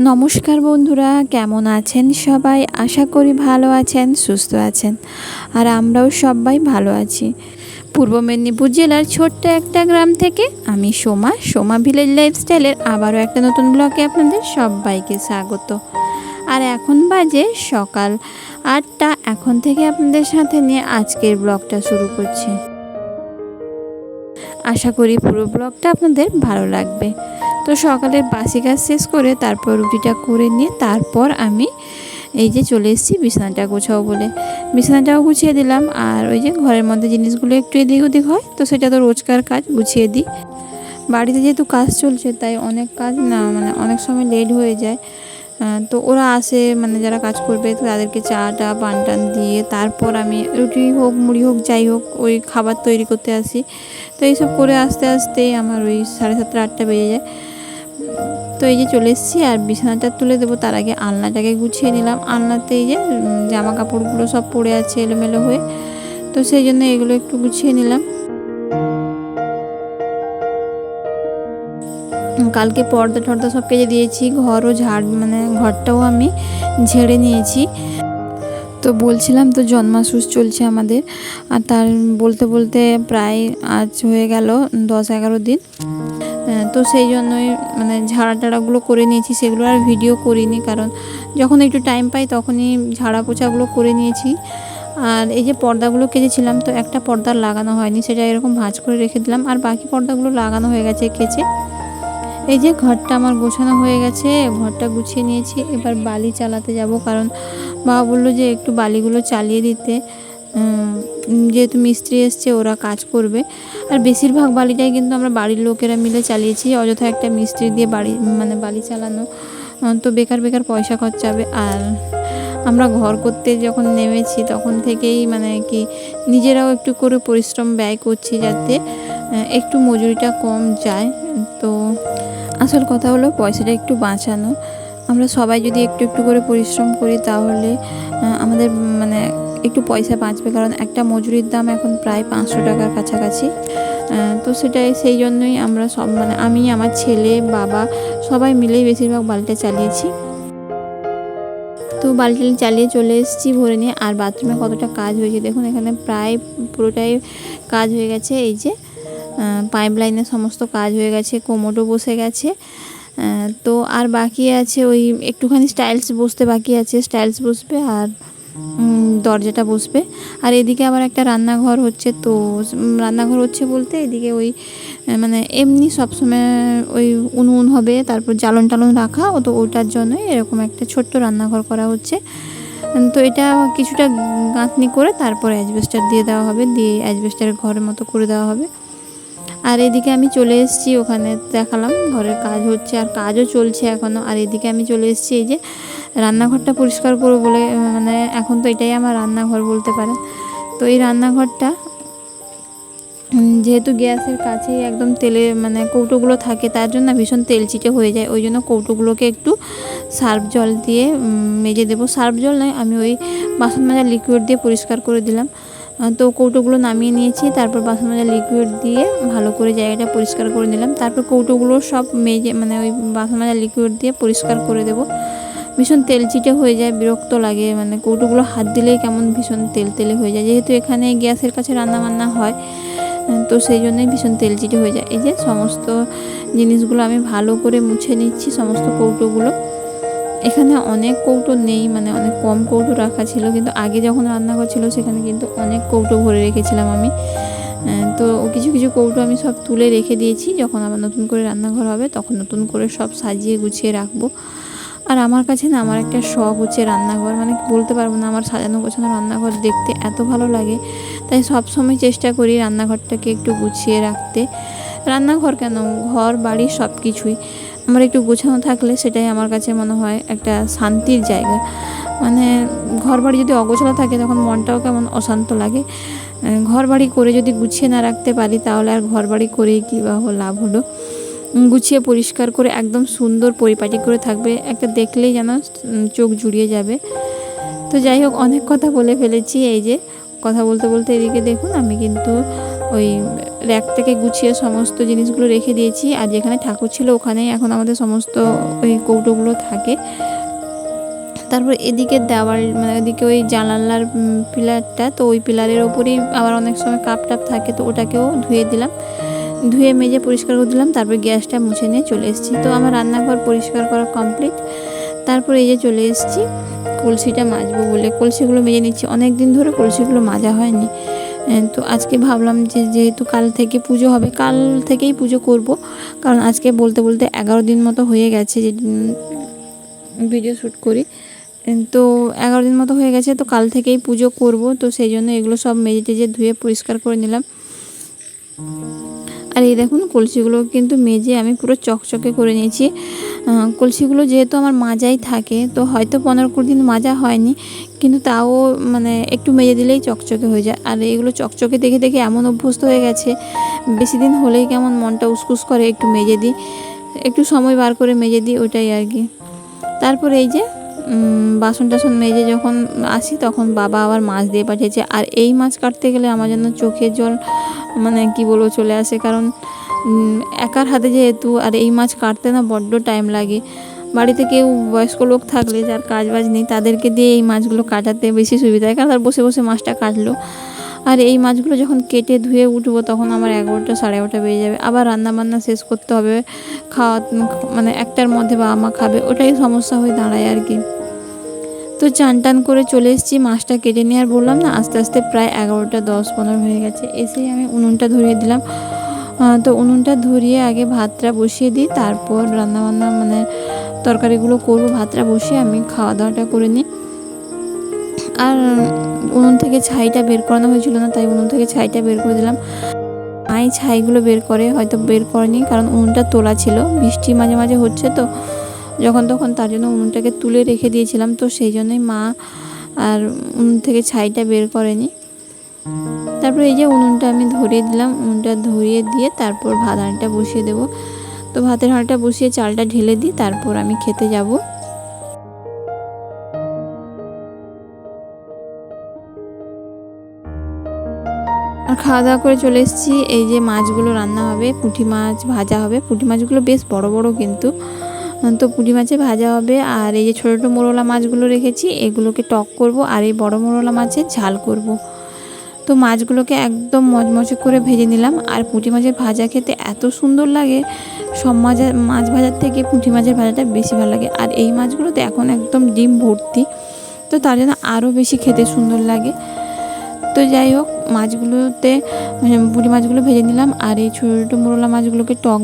নমস্কার বন্ধুরা, কেমন আছেন সবাই? আশা করি ভালো আছেন, সুস্থ আছেন, আর আমরাও সবাই ভালো আছি। পূর্ব মেদিনীপুর জেলার ছোট্ট একটা গ্রাম থেকে আমি সোমা সোমা ভিলেজ লাইফস্টাইলের আবারও একটা নতুন ব্লগে আপনাদের সবাইকে স্বাগত। আর এখন বাজে সকাল আটটা, এখন থেকে আপনাদের সাথে নিয়ে আজকের ব্লগটা শুরু করছি। আশা করি পুরো ব্লগটা আপনাদের ভালো লাগবে। তো সকালের বাসি কাজ শেষ করে তারপর রুটিটা করে নিয়ে তারপর আমি এই যে চলে এসেছি বিছানাটা গোছাও বলে। বিছানাটাও গুছিয়ে দিলাম আর ওই যে ঘরের মধ্যে জিনিসগুলো একটু এদিক ওদিক হয়, তো সেটা তো রোজকার কাজ গুছিয়ে দিই। বাড়িতে যেহেতু কাজ চলছে তাই অনেক কাজ না মানে অনেক সময় লেট হয়ে যায়। তো ওরা আসে মানে যারা কাজ করবে তাদেরকে চা টা পান টান দিয়ে তারপর আমি রুটি হোক, মুড়ি হোক, যাই হোক, ওই খাবার তৈরি করতে আসি। তো এইসব করে আস্তে আস্তে আমার ওই সাড়ে সাতটা, আটটা বেজে যায়। তো এই যে চলে এসেছি আর বিছানাটা তুলে দেবো। তার আগে আলনাটাকে গুছিয়ে নিলাম। আলনাতে এই যে জামা কাপড়গুলো সব পড়ে আছে এলোমেলো হয়ে। তো সেই জন্য এগুলো একটু গুছিয়ে নিলাম। কালকে পর্দা টর্দা সব কেজে দিয়েছি। ঘরও ঝাড় মানে ঘরটাও আমি ঝেড়ে নিয়েছি। তো বলছিলাম তো জন্মাসুস চলছে আমাদের। আর তার বলতে বলতে প্রায় আজ হয়ে গেল দশ এগারো দিন। তো সেই জন্যই মানে ঝাড়া টাড়াগুলো করে নিয়েছি, সেগুলো আর ভিডিও করিনি কারণ যখন একটু টাইম পাই তখনই ঝাড়া পোছাগুলো করে নিয়েছি। আর এই যে পর্দাগুলো কেচেছিলাম, তো একটা পর্দা লাগানো হয়নি, সেটা এরকম ভাঁজ করে রেখে দিলাম। আর বাকি পর্দাগুলো লাগানো হয়ে গেছে কেচে। এই যে ঘরটা আমার গোছানো হয়ে গেছে, ঘরটা গুছিয়ে নিয়েছি। এবার বালি চালাতে যাব, কারণ বাবা বলল যে একটু বালিগুলো চালিয়ে দিতে। যেহেতু মিস্ত্রি এসছে, ওরা কাজ করবে। আর বেশিরভাগ বালিটাই কিন্তু আমরা বাড়ির লোকেরা মিলে চালিয়েছি, অযথা একটা মিস্ত্রি দিয়ে বাড়ি মানে বালি চালানো। তো বেকার বেকার পয়সা খরচা হবে। আর আমরা ঘর করতে যখন নেমেছি, তখন থেকেই মানে কি, নিজেরাও একটু করে পরিশ্রম ব্যয় করছি যাতে একটু মজুরিটা কম যায়। তো আসল কথা হলো পয়সাটা একটু বাঁচানো। আমরা সবাই যদি একটু একটু করে পরিশ্রম করি তাহলে আমাদের মানে একটু পয়সা বাঁচবে, কারণ একটা মজুরির দাম এখন প্রায় পাঁচশো টাকার কাছাকাছি। তো সেটাই, সেই জন্যই আমরা সব মানে আমি, আমার ছেলে, বাবা সবাই মিলেই বেশিরভাগ বালিটা চালিয়েছি। তো বালতি চালিয়ে চলে এসেছি ভরে নিয়ে, আর বাথরুমে কতটা কাজ হয়েছে দেখুন, এখানে প্রায় পুরোটাই কাজ হয়ে গেছে, এই যে পাইপ লাইনের সমস্ত কাজ হয়ে গেছে কোমোটো বসে গেছে। তো আর বাকি আছে ওই একটুখানি স্টাইলস বসতে বাকি আছে, স্টাইলস বসবে আর দরজাটা বসবে। আর এদিকে আবার একটা রান্নাঘর হচ্ছে তো রান্নাঘর হচ্ছে বলতে এদিকে ওই মানে এমনি সবসময় ওই উনুন হবে, তারপর জ্বালন টালন রাখা ও তো ওটার জন্যই এরকম একটা ছোট্ট রান্নাঘর করা হচ্ছে। তো এটা কিছুটা গাঁথনি করে তারপর অ্যাজবেস্টার দিয়ে দেওয়া হবে, দিয়ে অ্যাজবেস্টারের ঘরের মতো করে দেওয়া হবে। আর এদিকে আমি চলে এসেছি, ওখানে দেখালাম, ঘরের কাজ হচ্ছে, আর কাজও চলছে এখনও আর এদিকে আমি চলে এসেছি, এই যে রান্নাঘরটা পরিষ্কার করব বলে মানে এখন তো এটাই আমার রান্নাঘর বলতে পারেন। তো এই রান্নাঘরটা যেহেতু গ্যাসের কাছেই একদম তেলে মানে কৌটোগুলো থাকে, তার জন্য ভীষণ তেল চিটে হয়ে যায়। ওই জন্য কৌটোগুলোকে একটু সার্ফ জল দিয়ে মেজে দেবো। সার্ফ জল নয়, আমি ওই বাসন মাজা লিকুইড দিয়ে পরিষ্কার করে দিলাম। তো কৌটোগুলো নামিয়ে নিয়েছি, তারপর বাসন মাজা লিকুইড দিয়ে ভালো করে জায়গাটা পরিষ্কার করে নিলাম। তারপর কৌটোগুলো সব মেজে মানে ওই বাসন মাজা লিকুইড দিয়ে পরিষ্কার করে দেবো। ভীষণ তেল চিটে হয়ে যায়, বিরক্ত লাগে। মানে কৌটোগুলো হাত দিলেই কেমন ভীষণ তেল তেলে হয়ে যায়। যেহেতু এখানে গ্যাসের কাছে রান্না বান্না হয় তো সেই জন্যই ভীষণ তেল চিটে হয়ে যায়। এই যে সমস্ত জিনিসগুলো আমি ভালো করে মুছে নিচ্ছি, সমস্ত কৌটোগুলো। এখানে অনেক কৌটো নেই মানে অনেক কম কৌটো রাখা ছিল, কিন্তু আগে যখন রান্নাঘর ছিল, সেখানে কিন্তু অনেক কৌটো ভরে রেখেছিলাম আমি। তো কিছু কিছু কৌটো আমি সব তুলে রেখে দিয়েছি। যখন আবার নতুন করে রান্নাঘর হবে, তখন নতুন করে সব সাজিয়ে গুছিয়ে রাখব। আর আমার কাছে না আমার একটা শখ হচ্ছে রান্নাঘর। মানে বলতে পারব না, আমার সাজানো গোছানো রান্নাঘর দেখতে এত ভালো লাগে। তাই সব সময় চেষ্টা করি রান্নাঘরটাকে একটু গুছিয়ে রাখতে। রান্নাঘর কেন? ঘর, বাড়ি সব কিছুই আমার একটু গোছানো থাকলে সেটাই আমার কাছে মনে হয় একটা শান্তির জায়গা। মানে ঘর বাড়ি যদি অগোছালো থাকে তখন মনটাও কেমন অশান্ত লাগে। ঘর বাড়ি করে যদি গুছিয়ে না রাখতে পারি তাহলে আর ঘর বাড়ি করেই কী বা লাভ হলো? গুছিয়ে পরিষ্কার করে, একদম সুন্দর পরিপাটি করে থাকবে। একটা দেখলেই যেন চোখ জুড়িয়ে যাবে। তো যাই হোক, অনেক কথা বলে ফেলেছি এই যে। কথা বলতে বলতে এদিকে দেখুন, আমি কিন্তু ওই র্যাক থেকে গুছিয়ে সমস্ত জিনিসগুলো রেখে দিয়েছি। আর যেখানে ঠাকুর ছিল, ওখানেই এখন আমাদের সমস্ত ওই কৌটোগুলো থাকে। তারপর এদিকে দেওয়াল মানে এদিকে ওই জানালার পিলারটা, তো ওই পিলারের ওপরেই আবার অনেক সময় কাপ টাপ থাকে, তো ওটাকেও ধুয়ে দিলাম। ধুয়ে মেজে পরিষ্কার করে দিলাম, তারপর গ্যাসটা মুছে নিয়ে চলে এসেছি। তো আমার রান্নাঘর পরিষ্কার করা কমপ্লিট তারপর এই যে চলে এসেছি, কলসিটা মাজবো বলে। কলসিগুলো মেজে নিচ্ছি। অনেক দিন ধরে কলসিগুলো মাজা হয়নি। তো আজকে ভাবলাম যে যেহেতু কাল থেকে পুজো হবে, কাল থেকেই পুজো করব। কারণ আজকে বলতে বলতে এগারো দিন মতো হয়ে গেছে যে ভিডিও শ্যুট করি। তো এগারো দিন মতো হয়ে গেছে, তো কাল থেকেই পুজো করব। তো সেই জন্য এগুলো সব মেজে টেজে ধুয়ে পরিষ্কার করে নিলাম। আর এই দেখুন, কলসিগুলো কিন্তু মেজে আমি পুরো চকচকে করে নিয়েছি। কলসিগুলো যেহেতু আমার মাজাই থাকে, তো হয়তো পনেরো কুড়ি দিন মাজা হয়নি, কিন্তু তাও মানে একটু মেজে দিলেই চকচকে হয়ে যায়। আর এগুলো চকচকে দেখে দেখে এমন অভ্যস্ত হয়ে গেছে, বেশি দিন হলেই কেমন মনটা উসকুস করে একটু মেজে দিই। একটু সময় বার করে মেজে দিই ওটাই আর কি। তারপর এই যে বাসন টাসন মেজে যখন আসি, তখন বাবা আবার মাছ দিয়ে পাঠিয়েছে। আর এই মাছ কাটতে গেলে আমার জন্য চোখের জল মানে কি বলব, চলে আসে। কারণ একার হাতে যেহেতু, আর এই মাছ কাটতে না বড্ড টাইম লাগে। বাড়িতে কেউ বয়স্ক লোক থাকলে, যার কাজ বাজ নেই, তাদেরকে দিয়ে এই মাছগুলো কাটাতে বেশি সুবিধা হয়। কারণ তারা বসে বসে মাছটা কাটলো। আর এই মাছগুলো যখন কেটে ধুয়ে উঠবো, তখন আমার এগারোটা, সাড়ে এগারোটা বেজে যাবে। আবার রান্না বান্না শেষ করতে হবে। খাওয়া মানে একটার মধ্যে বাবা মা খাবে। ওটাই সমস্যা হয়ে দাঁড়ায় আর কি। তো চান টান করে চলে এসেছি, মাছটা কেটে নিয়ে আর বললাম না, আস্তে আস্তে প্রায় এগারোটা, দশ, পনেরো হয়ে গেছে। এসেই আমি উনুনটা ধরিয়ে দিলাম। তো উনুনটা ধরিয়ে আগে ভাতটা বসিয়ে দিই, তারপর রান্নাবান্না মানে তরকারিগুলো করব, ভাতটা বসিয়ে আমি খাওয়া দাওয়াটা করে নিই। আর উনুন থেকে ছাইটা বের করানো হয়েছিল না, তাই উনুন থেকে ছাইটা বের করে দিলাম। মাই ছাইগুলো বের করে হয়তো বের করেনি, কারণ উনুনটা তোলা ছিল, বৃষ্টি মাঝে মাঝে হচ্ছে তো। যখন তখন তার জন্য উনুনটাকে তুলে রেখে দিয়েছিলাম, তো সেই জন্যই মা আর উনুন থেকে ছাইটা বের করেনি। তারপর এই যে উনুনটা আমি ধরিয়ে দিলাম, উনুনটা ধরিয়ে দিয়ে তারপর ভাত হাঁড়িটা বসিয়ে দেবো। তো ভাতের হাঁড়িটা বসিয়ে চালটা ঢেলে দিই, তারপর আমি খেতে যাব। আর খাওয়া দাওয়া করে চলে এসেছি, এই যে মাছগুলো রান্না হবে, পুঁটি মাছ ভাজা হবে। পুঁটি মাছগুলো বেশ বড় বড় কিন্তু। তো পুঁটি মাছে ভাজা হবে। আর এই যে ছোটো ছোটো মোরলা মাছগুলো রেখেছি, এগুলোকে টক করব, আর এই বড় মোরলা মাছের ঝাল করব। তো মাছগুলোকে একদম মচমচে করে ভেজে নিলাম। আর পুঁটি মাছের ভাজা খেতে এত সুন্দর লাগে, সব মাছ মাছ ভাজার থেকে পুঁটি মাছের ভাজাটা বেশি ভালো লাগে। আর এই মাছগুলোতে এখন একদম ডিম ভর্তি, তো তার জন্য আরও বেশি খেতে সুন্দর লাগে। তো যাই হোক, মাছগুলোতে পুঁটি মাছগুলো ভেজে নিলাম। আর এই ছোটো ছোটো মোরলা মাছগুলোকে টক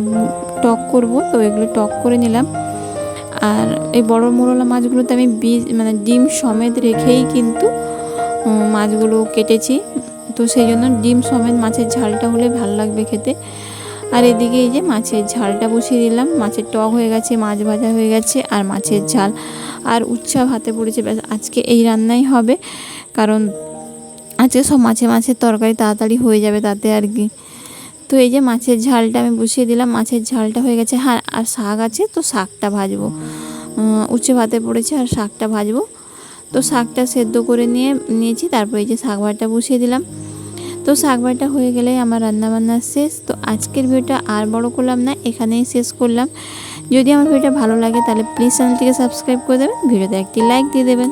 টক করব। তো এগুলো টক করে নিলাম। আর এই বড় মোরলা মাছগুলোতে আমি বীজ মানে ডিম সমেত রেখেই কিন্তু মাছগুলো কেটেছি। তো সেই জন্য ডিম সমেত মাছের ঝালটা হলে ভালো লাগবে খেতে। আর এদিকে এই যে মাছের ঝালটা বসিয়ে দিলাম। মাছের টক হয়ে গেছে, মাছ ভাজা হয়ে গেছে আর মাছের ঝাল। আর উচ্ছা ভাতে পড়েছে। ব্যাস, আজকে এই রান্নাই হবে। কারণ আজকে সব মাছে মাছের তরকারি তাড়াতাড়ি হয়ে যাবে তাতে আর কি। তো এই যে মাছের ঝালটা আমি বসিয়ে দিলাম, মাছের ঝালটা হয়ে গেছে। হ্যাঁ আর শাক আছে, তো শাকটা ভাজবো। উচ্ছে ভাতে পড়েছে, আর শাকটা ভাজবো। তো শাকটা সেদ্ধ করে নিয়ে, নিয়েছি, তারপর এই যে শাক ভাতটা বসিয়ে দিলাম। তো শাক ভাতটা হয়ে গেলেই আমার রান্নাবান্না শেষ। তো আজকের ভিডিওটা আর বড় করলাম না, এখানেই শেষ করলাম। যদি আমার ভিডিওটা ভালো লাগে, তাহলে প্লিজ চ্যানেলটিকে সাবস্ক্রাইব করে দেবেন, ভিডিওতে একটি লাইক দিয়ে দেবেন।